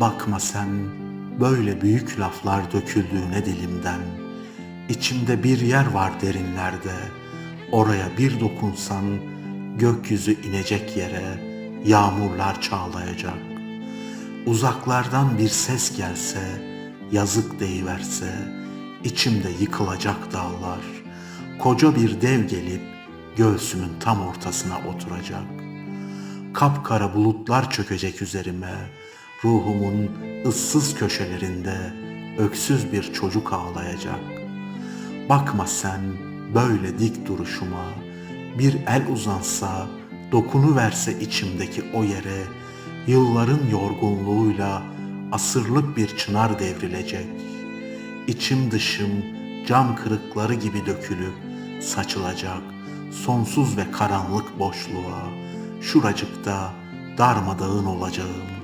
Bakma sen böyle büyük laflar döküldüğüne dilimden. İçimde bir yer var derinlerde. Oraya bir dokunsan gökyüzü inecek yere yağmurlar çağlayacak. Uzaklardan bir ses gelse, yazık deyiverse, içimde yıkılacak dağlar. Koca bir dev gelip göğsümün tam ortasına oturacak. Kapkara bulutlar çökecek üzerime. Ruhumun ıssız köşelerinde öksüz bir çocuk ağlayacak. Bakma sen böyle dik duruşuma. Bir el uzansa, dokunu verse içimdeki o yere, yılların yorgunluğuyla asırlık bir çınar devrilecek. İçim dışım cam kırıkları gibi dökülüp saçılacak sonsuz ve karanlık boşluğa, şuracıkta darmadağın olacağım.